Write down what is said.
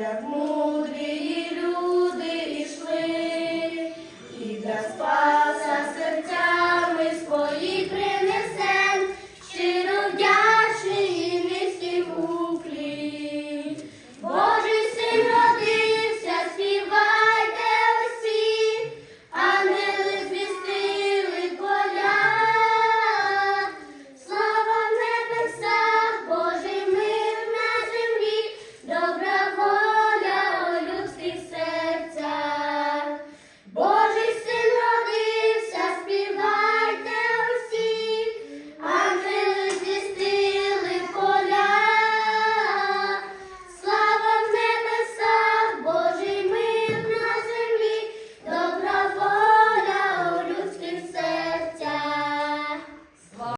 як мудрі люди йшли, і для спа.